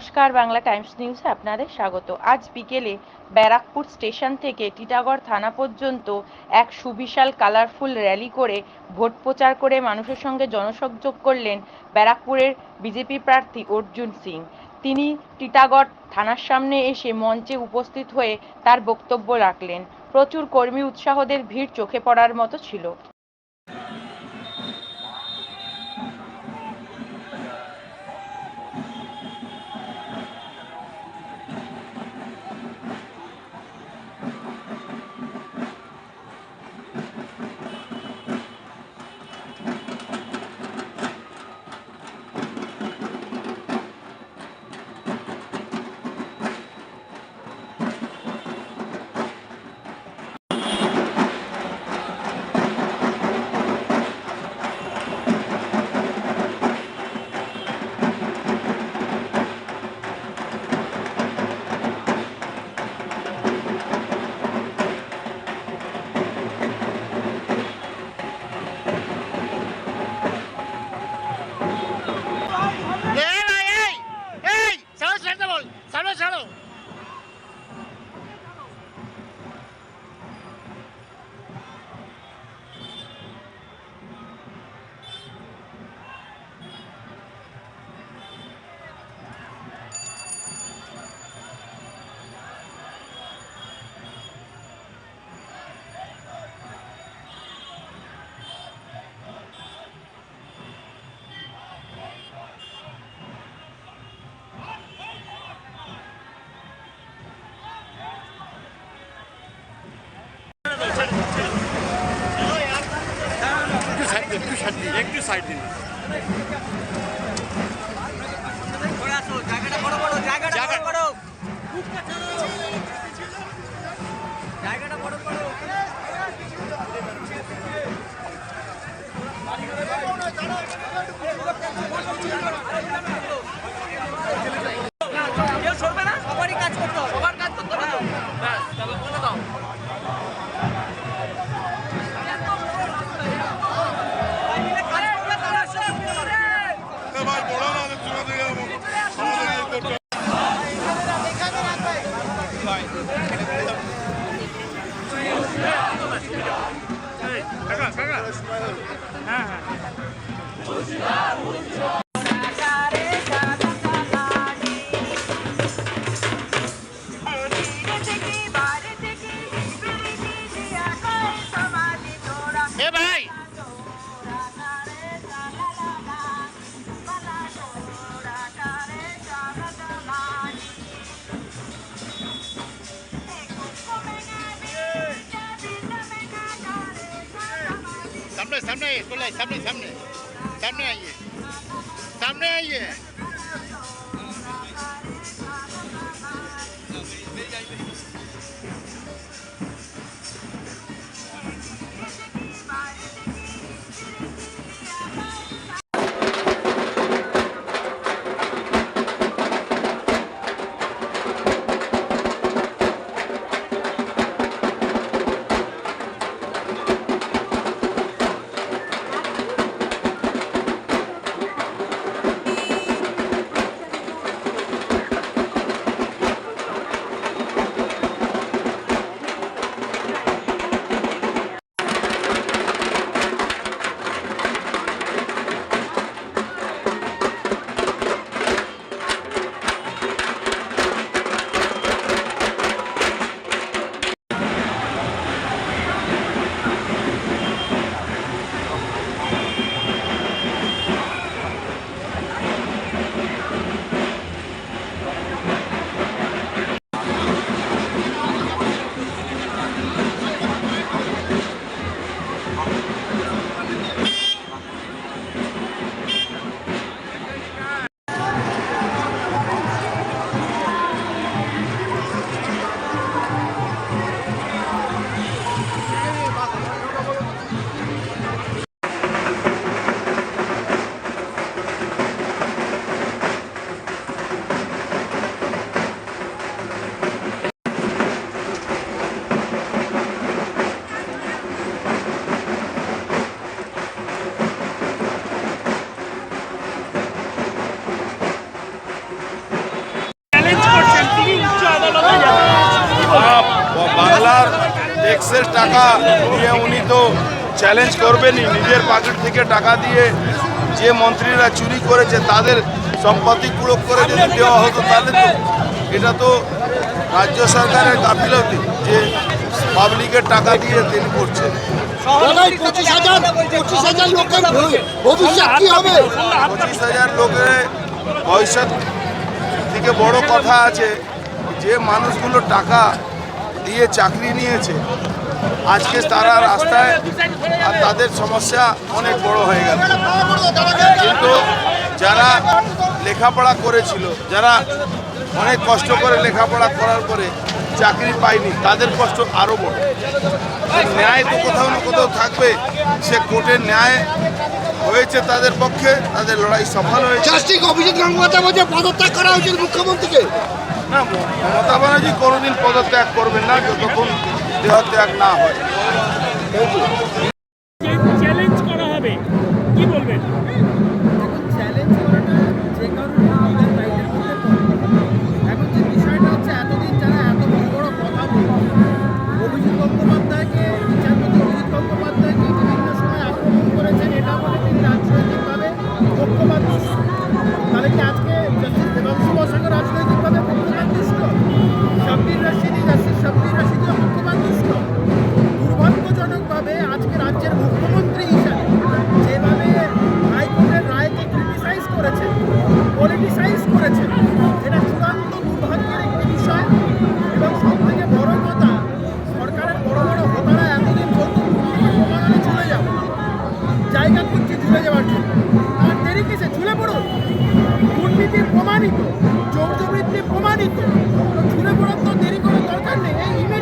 নমস্কার, বাংলা টাইমস নিউজে আপনাদের স্বাগত। আজ বিকেলে ব্যারাকপুর স্টেশন থেকে টিটাগড় থানা পর্যন্ত এক সুবিশাল কালারফুল র্যালি করে ভোট প্রচার করে মানুষের সঙ্গে জনসংযোগ করলেন ব্যারাকপুরের বিজেপি প্রার্থী অর্জুন সিং। তিনি টিটাগড় থানার সামনে এসে মঞ্চে উপস্থিত হয়ে তার বক্তব্য রাখলেন। প্রচুর কর্মী উৎসাহদের ভিড় চোখে পড়ার মতো ছিল। সাইড দিন একটু সাইড দিন এ सामने सामने बोला सामने सामने सामने आइए सामने आइए ট্যাক্সের টাকা নিয়ে উনি তো চ্যালেঞ্জ করবেনই। নিজের পকেট থেকে টাকা দিয়ে যে মন্ত্রীরা চুরি করেছে তাদের সম্পত্তি কুড়ো করে যদি দেওয়া হতো তাহলে তো এটা তো রাজ্য সরকারের গাফিলতি যে পাবলিকের টাকা দিয়ে তিনি করছে পঁচিশ হাজার পঁচিশ হাজার লোকের ভবি- ভবিষ্যৎ কি হবে? পঁচিশ হাজার লোকের ভবিষ্যৎ থেকে বড় কথা আছে যে মানুষগুলো টাকা দিয়ে চাকরি নিয়েছে। আজকে তারা রাস্তায় আর তাদের সমস্যা অনেক বড় হয়ে গেল। কিন্তু যারা লেখাপড়া করেছিল, যারা অনেক কষ্ট করে লেখাপড়া করার পরে চাকরি পায়নি, তাদের কষ্ট আরও বড়। ন্যায় তো কোথাও না কোথাও থাকবে, সে কোর্টের ন্যায় হয়েছে তাদের পক্ষে তাদের লড়াই সফল হয়েছে। অভিজিৎ গঙ্গোপাধ্যায় বলছে পদত্যাগ করা উচিত মুখ্যমন্ত্রীকে? না মমতা ব্যানার্জি কোনোদিন পদত্যাগ করবেন না যতক্ষণ দেহত্যাগ না হয়। প্রমাণিত যৌথবৃত্তি প্রমাণিত। দেরি করার দরকার নেই। এই ইমেল